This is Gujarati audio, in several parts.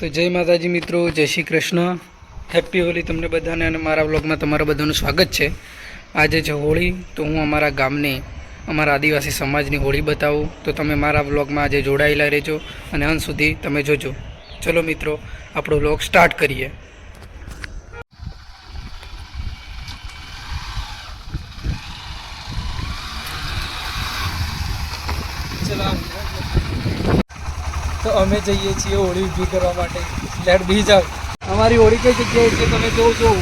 તો જય માતાજી મિત્રો, જય શ્રી કૃષ્ણ. હેપી હોલી તમને બધાને અને મારા બ્લોગમાં તમારા બધાનું સ્વાગત છે. આજે છે હોળી, તો હું અમારા ગામની, અમારા આદિવાસી સમાજની હોળી બતાવું. તો તમે મારા બ્લોગમાં આજે જોડાયેલા રહેજો અને અંત સુધી તમે જોજો. ચલો મિત્રો, આપણો બ્લોગ સ્ટાર્ટ કરીએ. તો અમે જઈએ છીએ હોળી ઊભી કરવા માટે. લેટ બી જાવ અમારી હોળી કઈ જગ્યાએ છે તમે જોઉં છે.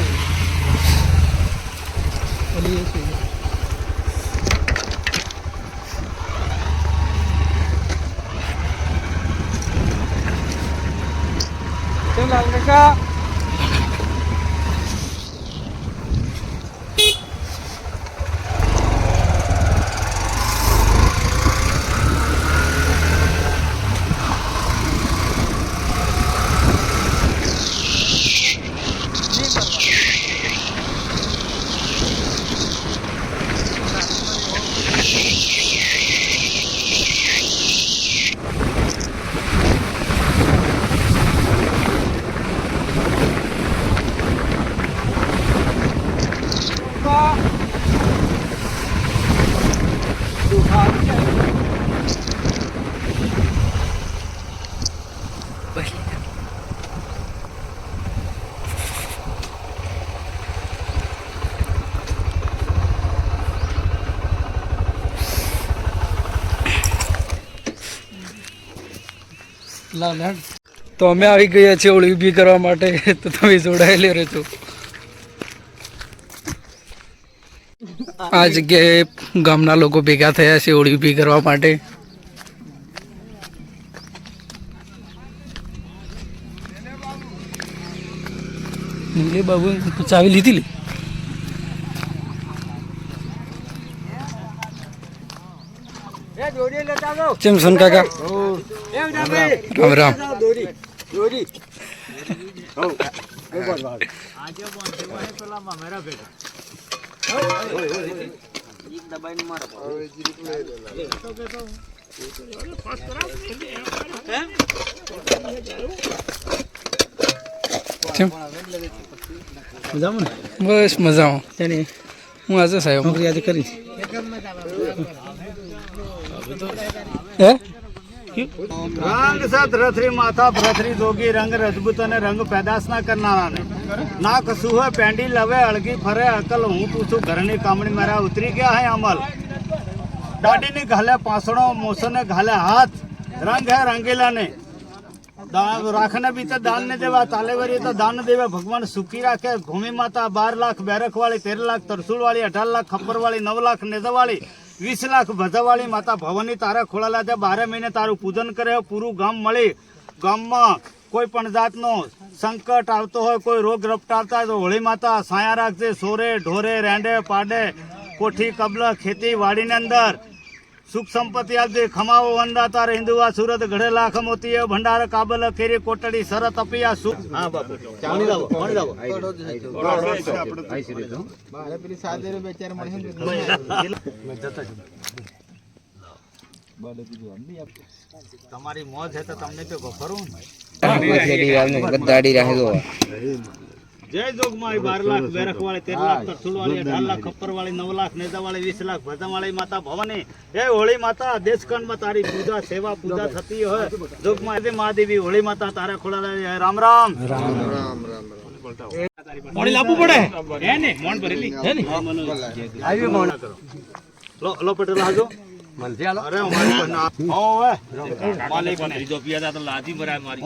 લાલ લાવ તો અમે આવી ગયા છીએ ઓળી ઊભી કરવા માટે, તો તમે જોડાયેલી રહેજો. આ જગ્યાએ ગામના લોકો ભેગા થયા છે ઓળી ઊભી કરવા માટે. બાબુ, ચાવી લીધી લી? ચેમ સન કાકા રામ રામ કેમ બસ મજામાં. હું આજે સાહેબ. નોકરી આજે કરી હે રંગ સત રથરી માથા પ્રથરી જોગી, રંગ રજબૂત અને રંગ પેદાશ ના કરનારાને. ના કશું હોય પેંડી લવે, અળગી ફરે, અકલ હું પૂછું, ઘરની કામણી મારા ઉતરી ગયા હે અમલ. દાડીની ઘાલે પાસણો, મોસને ઘાલે હાથ. રંગ હે રંગીલા ને દા- રાખને બીતે દાન ને દેવા તાલેવરી તો દાન દેવા. ભગવાન સુખી રાખે. ભૂમિ માતા બાર લાખ બેરખ વાળી તેર લાખ તરસુલ વાળી અઢાર લાખ ખપ્પર વાળી નવ લાખ નેજા વાળી વીસ લાખ ભજાવાળી માતા ભવાની તારા ખોળાલા છે. બારે મહિને તારું પૂજન કરે, પૂરું ગામ મળી. ગામમાં કોઈ પણ જાતનો સંકટ આવતો હોય, કોઈ રોગ રપટાવતા હોય તો હોળી માતા સાયા રાખજે. સોરે, ઢોરે, રેંડે, પાડે, કોઠી, કબલ, ખેતી, વાડીની અંદર. સુખ સંપત્તિ આપજે ખમાવો વંદા તાર હિન્દુઆ સુરત ઘડે લાખ મોતી ભંડાર કાબલ કેરી કોટડી સરત અપિયા સુખ. હા બાપુ. ચાણી લાવો પાણી લાવો. તમારી મોજ હે તો તમને તો ખરું જય જોગમાઈ બાર લાખ બેરખ વાળી તેર લાખ તરસુલ વાળી અઢાર લાખ ખપ્પર વાળી નવ લાખ નેતા વાળી વીસ લાખ ભજન વાળી માતા ભવાની. એ હોળી માતા દેશખંડમાં તારી પૂજા સેવા પૂજા થતી હોય. જોગમાઈ મહાદેવી હોળી માતા તારા ખોડા રામ રામ. મોડી લાવવું પડે. હે ને મોણ ભરેલી. હે ને? આવી મોણ. લો લો પટેલ હાજો. અરે પણ પિયા તો મારી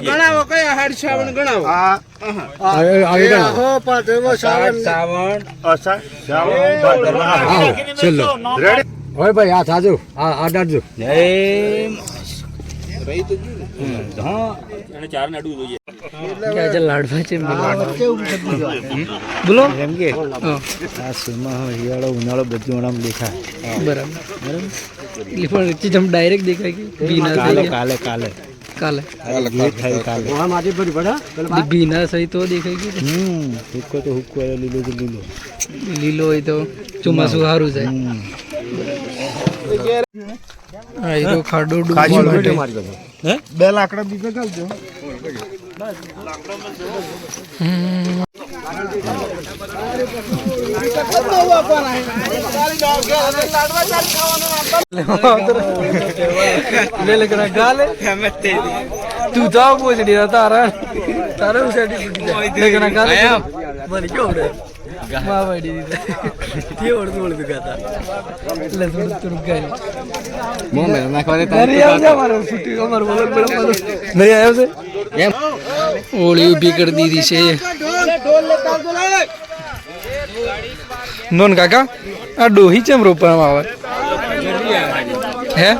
ગણાવો શ્રાવણ ગણાવો હો પાછો શ્રાવણ અષાઢ શ્રાવણ ભાદરવા છેલ્લો રેડી હોય ભાઈ આ થાજો આ આ ડાડજો આજે લાડવા છે બોલો. એમ કે? હા. આ સીમા હિયાળો ઉનાળો બધું આમ દેખાય. બરાબર. એટલે પણ નીચે જમ ડાયરેક્ટ દેખાય કે ભીના થઈ કાલે કાલે. કાલે. કાલે કાલે. કાલે સહી તો દેખાય કે હમ હુક્કો તો હુક્કો લીલો તો લીલો. લીલો હોય તો ચોમાસું સારું જાય. હા એ તો ખાડો ડૂબો બે લાકડા બીજા ઘાલજો લે લે કરા ગાલે તું જાવ પૂછડી તારા. તારે લે કરા ગાલે મને કેવું રે? મા વાડી દીધા. તે ઓળતું ઓળતું ગાતા. લે થોડું થોડું ગાય મો મે નાખવા આવ્યો ઓળી ઊભી કરી દીધી છે. નોન કાકા આ ડોહી ચેમ રોપવામાં આવે? હે?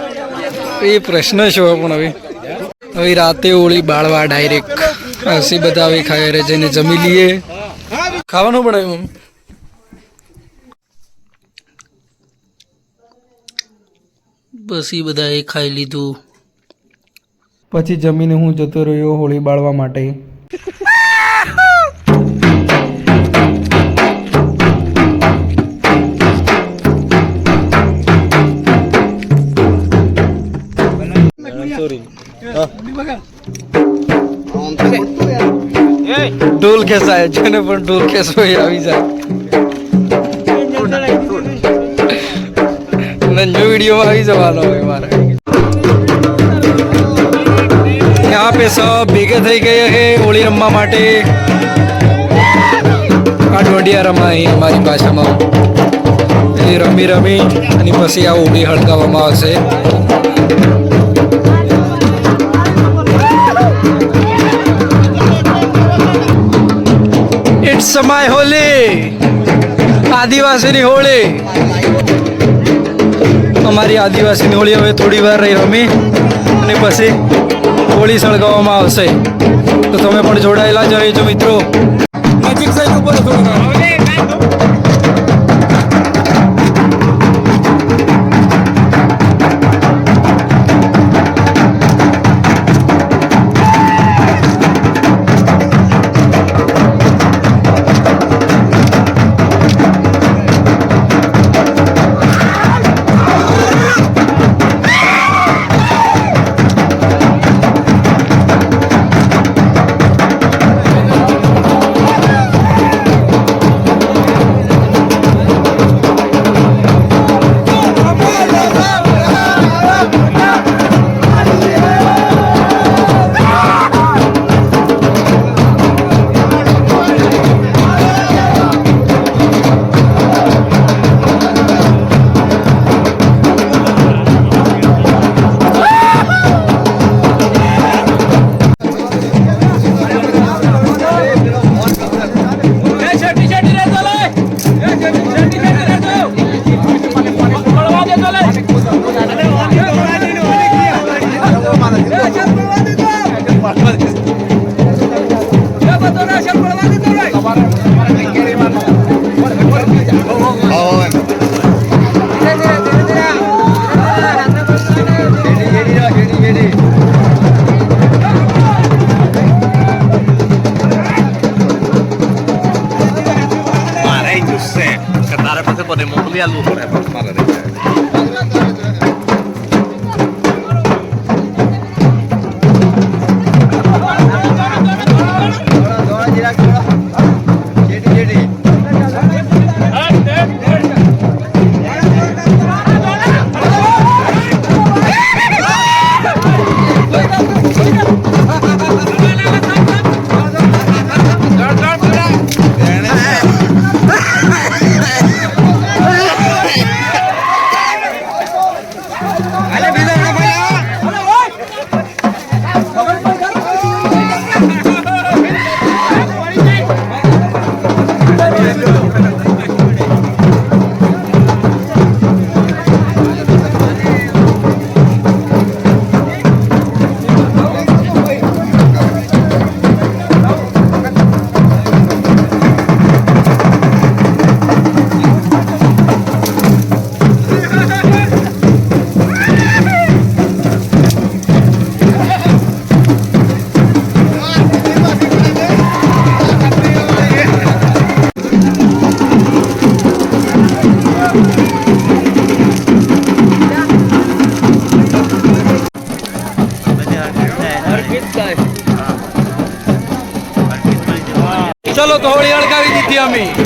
એ પ્રશ્ન છે પણ હવે. હવે રાતે ઓળી બાળવા ડાયરેક્ટ હસી બધા હવે ખાઈ રે જઈને જમી લઈએ. ખાવાનું બનાવ્યું મમ્મી? બસ એ બધાએ ખાઈ લીધું. પછી જમીને હું જતો રહ્યો હોળી બાળવા માટે. ઢોલ ખેસાય જેને પણ ઢોલ ખેસો આવી જાય. નંજો વીડિયો આવી જવાનો હોય મારે. આ પે સબ ભેગે થઈ ગયા હે હોળી રમવા માટે. આ ઢોંઢિયા રમાય અમારી ભાષામાં. એ રમી રમી અને પછી આ હોળી હળગાવવામાં આવશે. It's my Holi. આદિવાસીની હોળી. અમારી આદિવાસીની હોળી હવે થોડી વાર રહી રમી. અને પછી હોળી સળગાવવામાં આવશે. તો તમે પણ જોડાયેલા જ રહેજો મિત્રો. નજીક સાઈડ ઉપર થોડું dummy.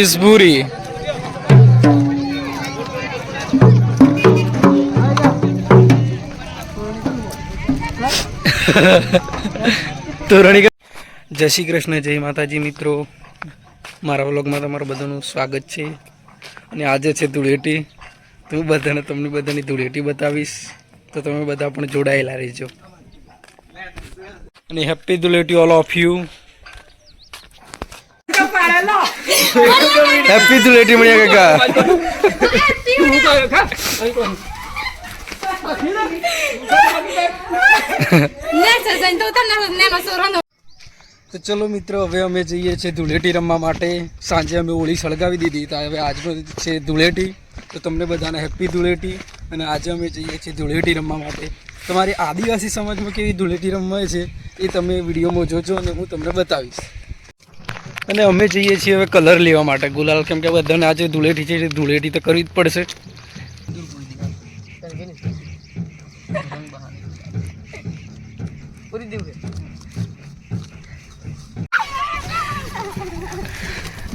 ઇઝ ભૂરી તોરણી જય શ્રી કૃષ્ણ, જય માતાજી મિત્રો. મારા વ્લોગમાં તમારું બધાનું સ્વાગત છે. અને આજે છે ધૂળેટી. હું બધાને, તમને બધાની ધૂળેટી બતાવીશ. તો તમે બધા પણ જોડાયેલા રહેજો. અને happy Dhuleti all of you. Happy Dhuleti મળ્યા કાકા. તો ચલો મિત્રો, હવે અમે જઈએ છીએ ધૂળેટી રમવા માટે. સાંજે અમે હોળી સળગાવી દીધી, તો હવે આજનો છે ધૂળેટી. તો તમને બધાને હેપી ધૂળેટી. અને આજે અમે જઈએ છીએ ધૂળેટી રમવા માટે. તમારી આદિવાસી સમાજમાં કેવી ધૂળેટી રમવાય છે, એ તમે વિડીયોમાં જોજો અને હું તમને બતાવીશ. અને અમે જઈએ છીએ હવે કલર લેવા માટે. ગુલાલ, કેમ કે બધાને આજે ધૂળેટી છે ધૂળેટી તો કરવી જ પડશે.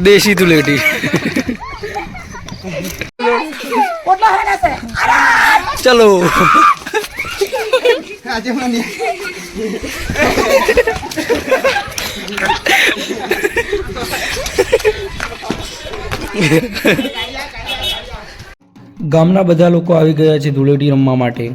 દેશી ધૂળેટી. ચલો. ગામના બધા લોકો આવી ગયા છે ધૂળેટી રમવા માટે.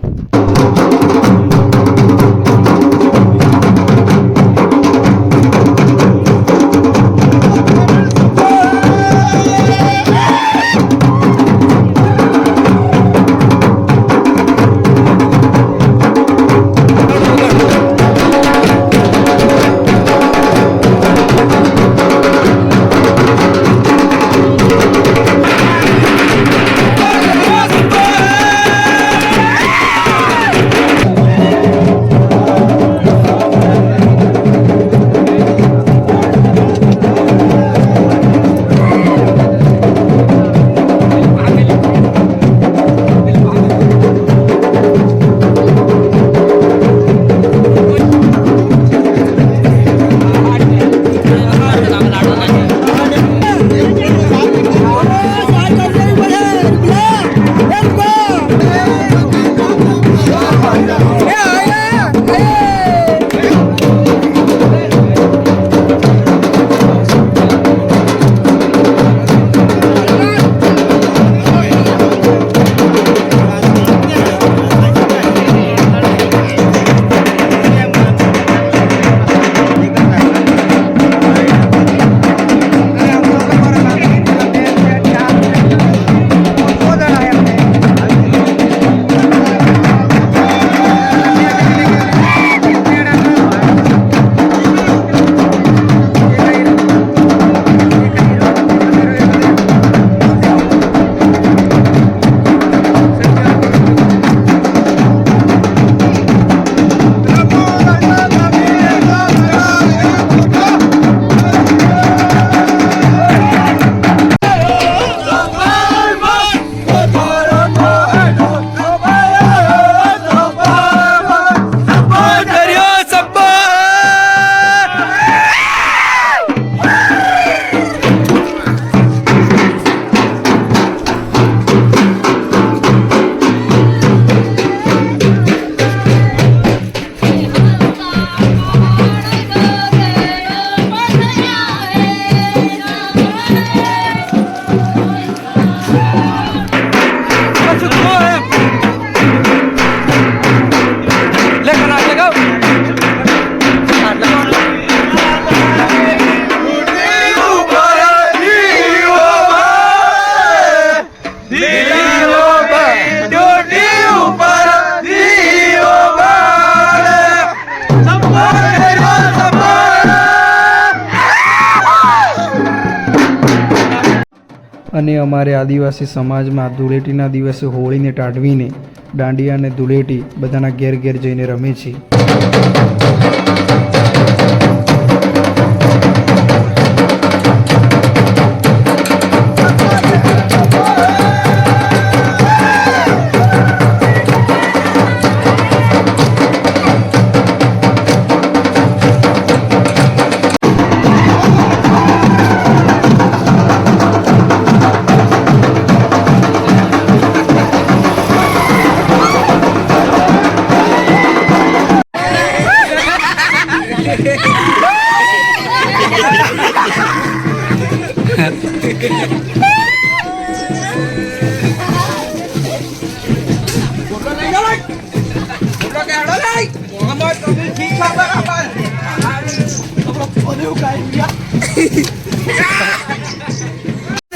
અને અમારે આદિવાસી સમાજમાં ધૂળેટીના દિવસે હોળીને ટાઢવીને દાંડિયા અને ધૂળેટી બધાના ઘેર ઘેર જઈને રમે છે.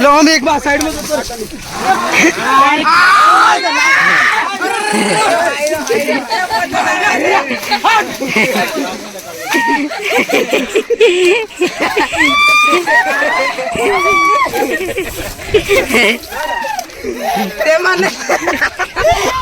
लो हम एक बार साइड में तो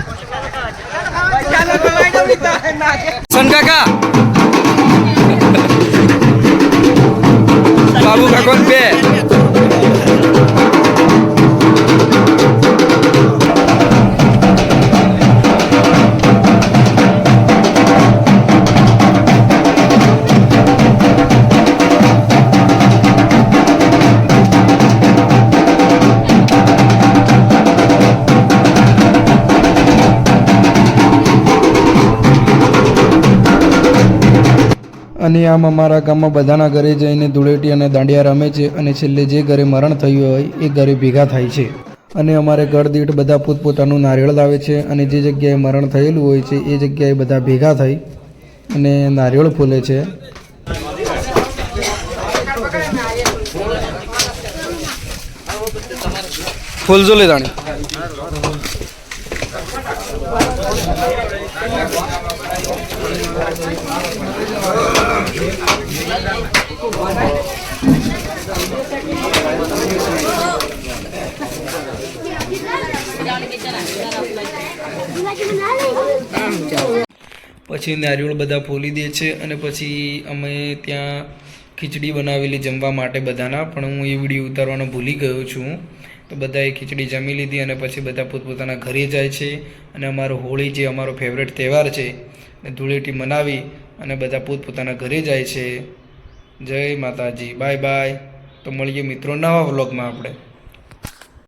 કાકા બાબુ કાકો ને બે અને આમ અમારા ગામમાં બધાના ઘરે જઈને ધૂળેટી અને દાંડિયા રમે છે અને છેલ્લે જે ઘરે મરણ થયું હોય એ ઘરે ભેગા થાય છે. અને અમારે ઘર દીઠ બધા પોતપોતાનું નારિયેળ લાવે છે અને જે જગ્યાએ મરણ થયેલું હોય છે એ જગ્યાએ બધા ભેગા થઈ અને નારિયેળ ફૂલે છે. ફૂલજો પછી નારિયેળ બધા ફોલી દે છે અને પછી અમે ત્યાં ખીચડી બનાવેલી જમવા માટે બધાના, પણ હું એ વીડિયો ઉતારવાનો ભૂલી ગયો છું. તો બધાએ ખીચડી જમી લીધી અને પછી બધા પોતપોતાના ઘરે જાય છે અને અમારો હોળી જે અમારો ફેવરેટ તહેવાર છે ધૂળેટી મનાવી અને બધા પોતપોતાના ઘરે જાય છે. જય માતાજી. બાય બાય તો મળીએ મિત્રો નવા વ્લોગમાં આપણે.